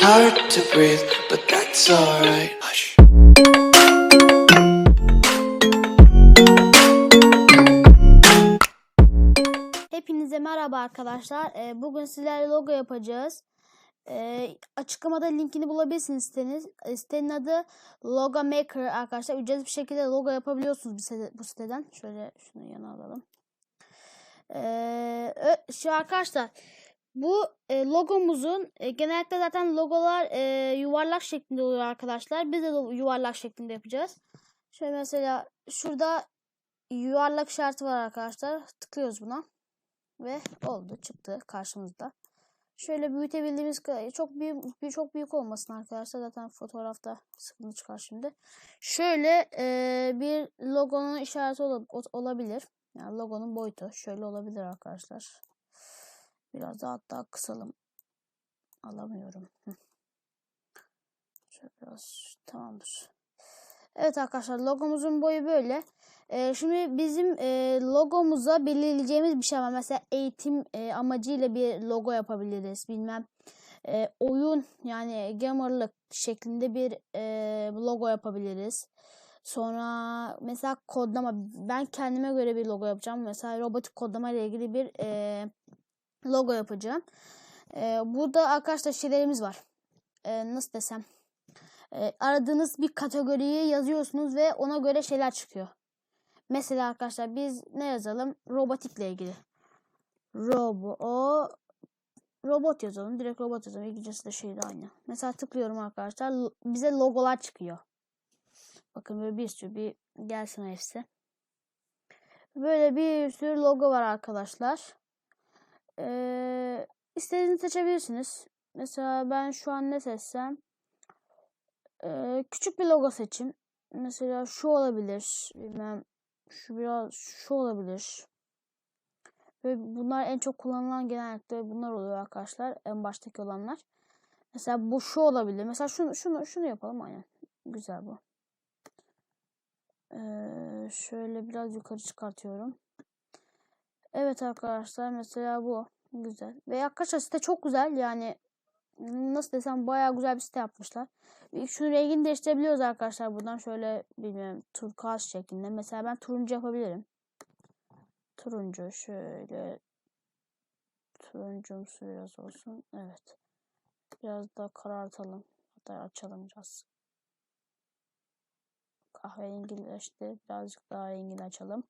hard to breathe, but that's alright. Hush. Hepinize merhaba arkadaşlar. Ee, bugün sizlerle logo yapacağız. Ee, açıklamada linkini bulabilirsiniz siteniz. Ee, Sitenin adı Logo Maker arkadaşlar. Ücretsiz bir şekilde logo yapabiliyorsunuz bu, site- bu siteden. Şöyle şunu yana alalım. Şu arkadaşlar bu e, logomuzun e, genellikle zaten logolar e, yuvarlak şeklinde oluyor arkadaşlar. Biz de yuvarlak şeklinde yapacağız. Şöyle mesela şurada yuvarlak işareti var arkadaşlar. Tıklıyoruz buna ve oldu çıktı karşımızda. Şöyle büyütebildiğimiz çok büyük çok büyük olmasın arkadaşlar zaten fotoğrafta sıkıntı çıkar şimdi. Şöyle e, bir logonun işareti ol- olabilir. Yani logonun boyutu şöyle olabilir arkadaşlar. Biraz daha hatta kısalım. Alamıyorum. Şöyle biraz tamamdır. Evet arkadaşlar logomuzun boyu böyle. Ee, şimdi bizim e, logomuza belirleyeceğimiz bir şey var. Mesela eğitim e, amacıyla bir logo yapabiliriz. Bilmem e, oyun yani gamerlık şeklinde bir e, logo yapabiliriz. Sonra mesela kodlama. Ben kendime göre bir logo yapacağım. Mesela robotik kodlama ile ilgili bir e, logo yapacağım. E, burada arkadaşlar şeylerimiz var. E, nasıl desem. E, aradığınız bir kategoriyi yazıyorsunuz ve ona göre şeyler çıkıyor. Mesela arkadaşlar biz ne yazalım? Robotikle ilgili. Robo robot yazalım. Direkt robot yazalım. İngilizcesi de şeydi aynı. Mesela tıklıyorum arkadaşlar. Bize logolar çıkıyor. Bakın böyle bir sürü bir gelsin hepsi. Böyle bir sürü logo var arkadaşlar. Ee, istediğinizi seçebilirsiniz. Mesela ben şu an ne seçsem? Ee, küçük bir logo seçin. Mesela şu olabilir. Bilmem şu biraz şu olabilir. Ve bunlar en çok kullanılan genellikle bunlar oluyor arkadaşlar. En baştaki olanlar. Mesela bu şu olabilir. Mesela şunu şunu şunu yapalım aynen. Güzel bu. Ee, şöyle biraz yukarı çıkartıyorum. Evet arkadaşlar mesela bu güzel. Ve arkadaşlar site çok güzel yani nasıl desem bayağı güzel bir site yapmışlar. Şunun rengini değiştirebiliyoruz arkadaşlar buradan şöyle bilmiyorum turkuaz şeklinde. Mesela ben turuncu yapabilirim. Turuncu şöyle turuncumsu biraz olsun. Evet. Biraz daha karartalım. Hatta açalım biraz. Kahverengileşti. Birazcık daha rengini açalım.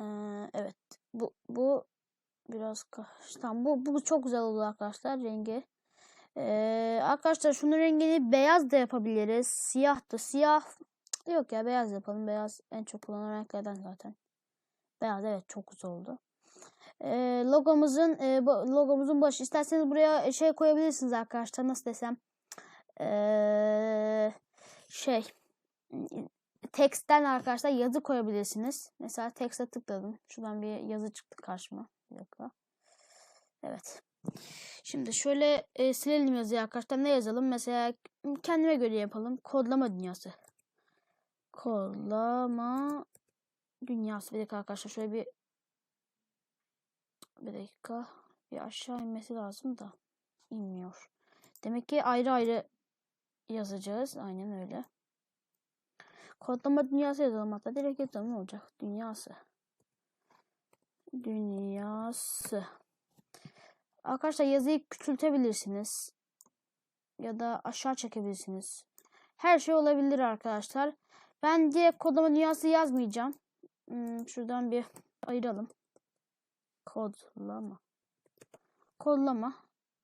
Ee, evet. Bu bu biraz tamam bu bu çok güzel oldu arkadaşlar rengi. Ee, arkadaşlar şunun rengini beyaz da yapabiliriz. Siyah da siyah. Yok ya beyaz yapalım. Beyaz en çok kullanılan renklerden zaten. Beyaz evet çok güzel oldu. Ee, logomuzun e, logomuzun başı isterseniz buraya şey koyabilirsiniz arkadaşlar nasıl desem Ee, şey teksten arkadaşlar yazı koyabilirsiniz. Mesela tekste tıkladım. Şuradan bir yazı çıktı karşıma. Bir dakika. Evet. Şimdi şöyle e, silelim yazıyı arkadaşlar. Ne yazalım? Mesela kendime göre yapalım. Kodlama dünyası. Kodlama dünyası. Bir dakika arkadaşlar. Şöyle bir bir dakika. Bir aşağı inmesi lazım da. inmiyor. Demek ki ayrı ayrı yazacağız. Aynen öyle. Kodlama dünyası yazalım hatta. Direkt yazalım ne olacak? Dünyası. Dünyası. Arkadaşlar yazıyı küçültebilirsiniz. Ya da aşağı çekebilirsiniz. Her şey olabilir arkadaşlar. Ben direkt kodlama dünyası yazmayacağım. Hmm, şuradan bir ayıralım. Kodlama. Kodlama.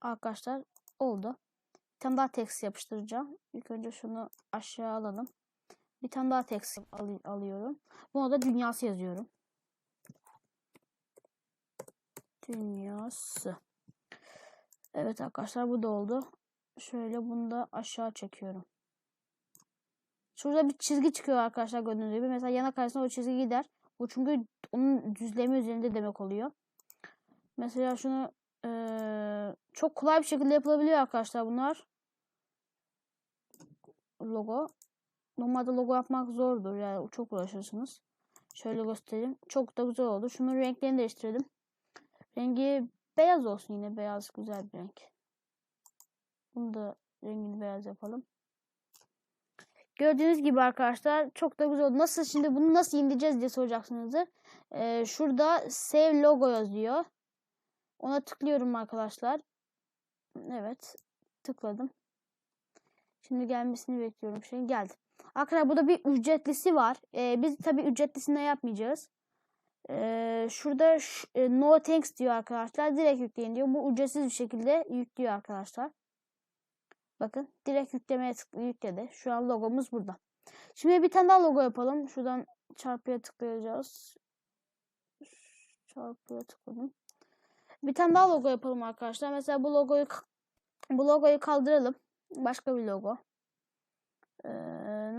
Arkadaşlar oldu. Bir tane daha text yapıştıracağım. İlk önce şunu aşağı alalım. Bir tane daha text al- alıyorum. Buna da dünyası yazıyorum. Dünyası. Evet arkadaşlar bu da oldu. Şöyle bunu da aşağı çekiyorum. Şurada bir çizgi çıkıyor arkadaşlar gördüğünüz gibi. Mesela yana karşısına o çizgi gider. Bu çünkü onun düzlemi üzerinde demek oluyor. Mesela şunu eee, çok kolay bir şekilde yapılabiliyor arkadaşlar bunlar. Logo. Normalde logo yapmak zordur. Yani çok uğraşırsınız. Şöyle göstereyim. Çok da güzel oldu. Şunun renklerini değiştirdim. Rengi beyaz olsun yine. Beyaz güzel bir renk. Bunu da rengini beyaz yapalım. Gördüğünüz gibi arkadaşlar çok da güzel oldu. Nasıl şimdi bunu nasıl indireceğiz diye soracaksınızdır. Ee, şurada save logo yazıyor. Ona tıklıyorum arkadaşlar. Evet. Tıkladım. Şimdi gelmesini bekliyorum. Şey geldi. Arkadaşlar burada bir ücretlisi var. Ee, biz tabii ücretlisine yapmayacağız. Ee, şurada e, no thanks diyor arkadaşlar. Direkt yükleyin diyor. Bu ücretsiz bir şekilde yüklüyor arkadaşlar. Bakın direkt yüklemeye tıklı yükledi. Şu an logomuz burada. Şimdi bir tane daha logo yapalım. Şuradan çarpıya tıklayacağız. Çarpıya tıkladım. Bir tane daha logo yapalım arkadaşlar. Mesela bu logoyu bu logoyu kaldıralım. Başka bir logo. Ee,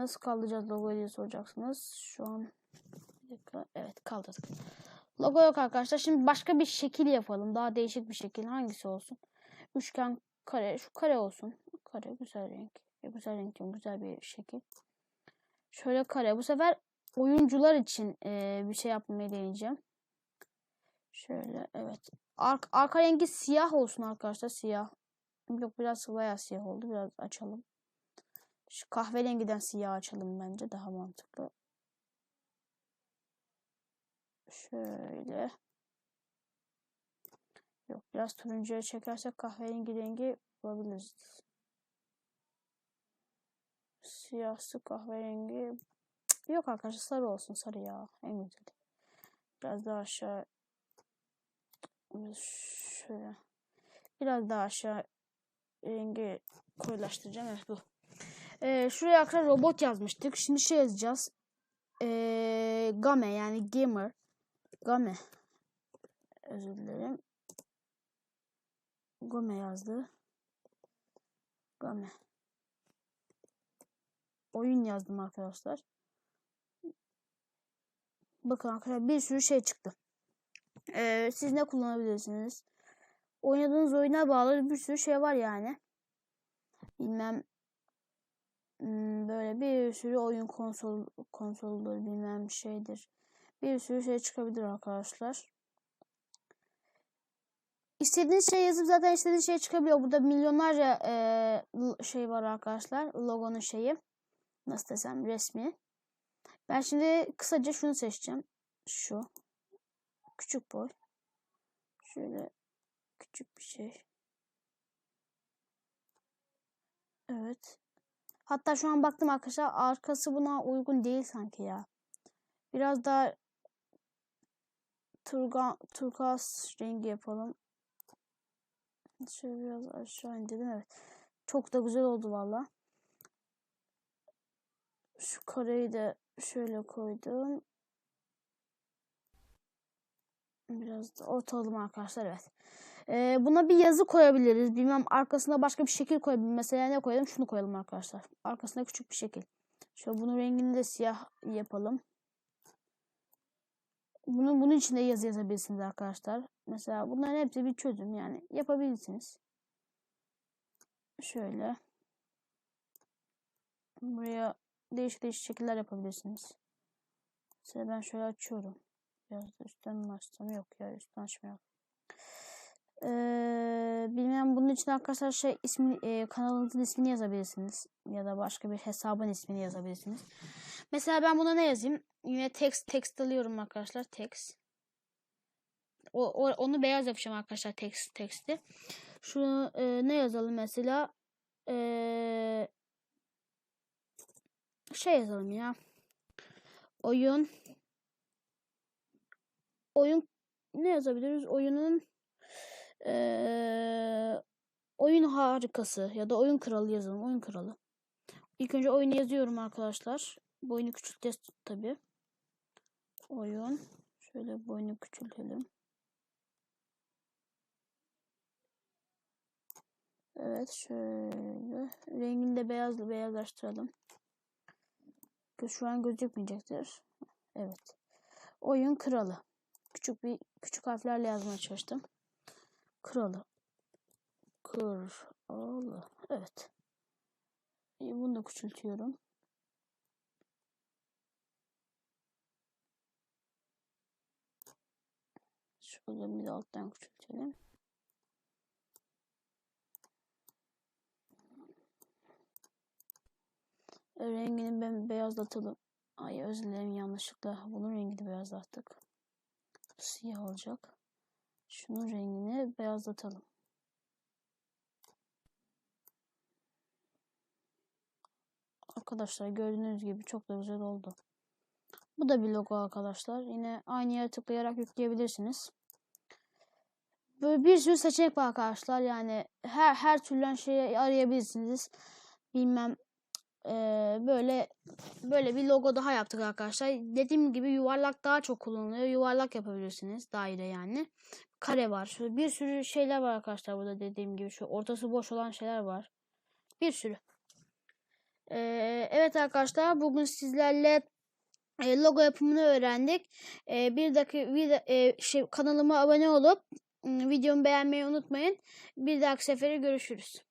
nasıl kaldıracağız logoyu diye soracaksınız. Şu an bir dakika. Evet kaldırdık. Logo yok arkadaşlar. Şimdi başka bir şekil yapalım. Daha değişik bir şekil. Hangisi olsun? Üçgen, kare. Şu kare olsun. Kare güzel renk. E, güzel renk. Güzel bir şekil. Şöyle kare. Bu sefer oyuncular için e, bir şey yapmayı deneyeceğim. Şöyle evet. Ar arka rengi siyah olsun arkadaşlar. Siyah. Yok biraz bayağı siyah oldu. Biraz açalım. Şu kahverengiden siyah açalım bence. Daha mantıklı. Şöyle. Yok biraz turuncuya çekersek kahverengi rengi bulabiliriz. Siyahsı kahverengi. Yok arkadaşlar sarı olsun. Sarı ya. En güzeli. Biraz daha aşağı. Şöyle. Biraz daha aşağı rengi koyulaştıracağım. Evet bu. Ee, şuraya arkadaşlar robot yazmıştık. Şimdi şey yazacağız. Ee, game yani gamer. Game. Özür dilerim. Game yazdı. Game. Oyun yazdım arkadaşlar. Bakın arkadaşlar bir sürü şey çıktı. Ee, siz ne kullanabilirsiniz? Oynadığınız oyuna bağlı bir sürü şey var yani. Bilmem böyle bir sürü oyun konsol konsoldur bilmem şeydir. Bir sürü şey çıkabilir arkadaşlar. İstediğiniz şey yazıp zaten istediğiniz şey çıkabiliyor. Burada milyonlarca e, şey var arkadaşlar. Logonun şeyi. Nasıl desem resmi. Ben şimdi kısaca şunu seçeceğim. Şu. Küçük boy. Şöyle küçük bir şey. Evet. Hatta şu an baktım arkadaşlar arkası buna uygun değil sanki ya. Biraz daha turga, turkuaz rengi yapalım. Şöyle biraz aşağı indirdim evet. Çok da güzel oldu valla. Şu kareyi de şöyle koydum. Biraz da ortaladım arkadaşlar evet. Ee, buna bir yazı koyabiliriz. Bilmem arkasına başka bir şekil koyabiliriz. Mesela ne koyalım? Şunu koyalım arkadaşlar. Arkasına küçük bir şekil. Şöyle bunun rengini de siyah yapalım. Bunun bunun içinde yazı yazabilirsiniz arkadaşlar. Mesela bunların hepsi bir çözüm yani yapabilirsiniz. Şöyle. Buraya değişik değişik şekiller yapabilirsiniz. Mesela ben şöyle açıyorum. Biraz da üstten mi? Yok ya üstten açmıyorum. Ee, bilmem bunun için arkadaşlar şey ismi e, kanalınızın ismini yazabilirsiniz ya da başka bir hesabın ismini yazabilirsiniz. Mesela ben buna ne yazayım? Yine text text alıyorum arkadaşlar text. O, o onu beyaz yapacağım arkadaşlar text texti. Şunu e, ne yazalım mesela? E, şey yazalım ya. Oyun oyun ne yazabiliriz? Oyunun eee, oyun harikası ya da oyun kralı yazalım. Oyun kralı. İlk önce oyunu yazıyorum arkadaşlar. Bu oyunu küçülteceğiz tabi. Oyun. Şöyle bu oyunu küçültelim. Evet şöyle. Rengini de beyazla beyazlaştıralım. Şu an gözükmeyecektir. Evet. Oyun kralı. Küçük bir küçük harflerle yazmaya çalıştım. Kralı. Kralı. Evet. İyi, bunu da küçültüyorum. Şurada bir de alttan küçültelim. E, rengini ben beyazlatalım. Ay özür dilerim yanlışlıkla bunun rengini beyazlattık. Siyah olacak. Şunun rengini beyazlatalım. Arkadaşlar gördüğünüz gibi çok da güzel oldu. Bu da bir logo arkadaşlar. Yine aynı yere tıklayarak yükleyebilirsiniz. Böyle bir sürü seçenek var arkadaşlar. Yani her her türlü şeyi arayabilirsiniz. Bilmem eee, böyle böyle bir logo daha yaptık arkadaşlar. Dediğim gibi yuvarlak daha çok kullanılıyor. Yuvarlak yapabilirsiniz. Daire yani. Kare var. Şöyle bir sürü şeyler var arkadaşlar burada dediğim gibi. Şu ortası boş olan şeyler var. Bir sürü. Eee, evet arkadaşlar bugün sizlerle e, logo yapımını öğrendik. E, bir dakika bir e, şey kanalıma abone olup m, videomu beğenmeyi unutmayın. Bir dahaki sefere görüşürüz.